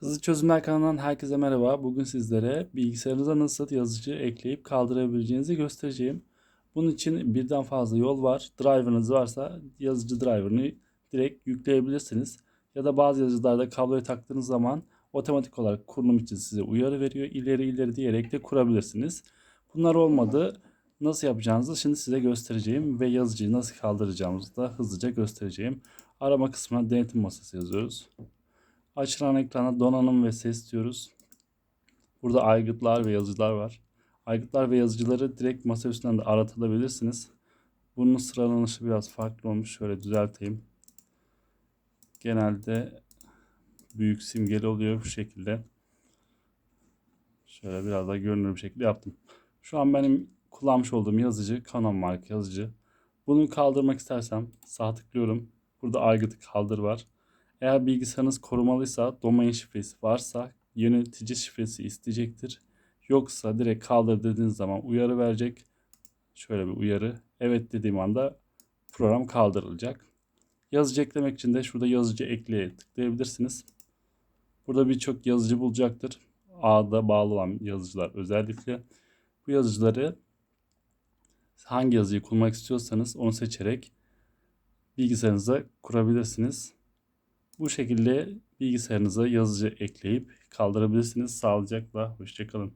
Hızlı Çözümler kanalından herkese merhaba. Bugün sizlere bilgisayarınıza nasıl yazıcı ekleyip kaldırabileceğinizi göstereceğim. Bunun için birden fazla yol var. Driver'ınız varsa yazıcı driver'ını direkt yükleyebilirsiniz. Ya da bazı yazıcılarda kabloyu taktığınız zaman otomatik olarak kurulum için size uyarı veriyor. İleri ileri diyerek de kurabilirsiniz. Bunlar olmadı. Nasıl yapacağınızı şimdi size göstereceğim ve yazıcıyı nasıl kaldıracağımızı da hızlıca göstereceğim. Arama kısmına denetim masası yazıyoruz. Açılan ekrana donanım ve ses diyoruz. Burada aygıtlar ve yazıcılar var. Aygıtlar ve yazıcıları direkt masa üstünden de aratabilirsiniz. Bunun sıralanışı biraz farklı olmuş. Şöyle düzelteyim. Genelde büyük simgeli oluyor bu şekilde. Şöyle biraz daha görünür bir şekilde yaptım. Şu an benim kullanmış olduğum yazıcı Canon marka yazıcı. Bunu kaldırmak istersem sağ tıklıyorum. Burada aygıtı kaldır var. Eğer bilgisayarınız korumalıysa domain şifresi varsa yönetici şifresi isteyecektir. Yoksa direkt kaldır dediğiniz zaman uyarı verecek. Şöyle bir uyarı. Evet dediğim anda program kaldırılacak. Yazıcı eklemek için de şurada yazıcı ekleye tıklayabilirsiniz. Burada birçok yazıcı bulacaktır. Ağda bağlı olan yazıcılar özellikle. Bu yazıcıları hangi yazıyı kurmak istiyorsanız onu seçerek bilgisayarınıza kurabilirsiniz. Bu şekilde bilgisayarınıza yazıcı ekleyip kaldırabilirsiniz. Sağlıcakla, hoşçakalın.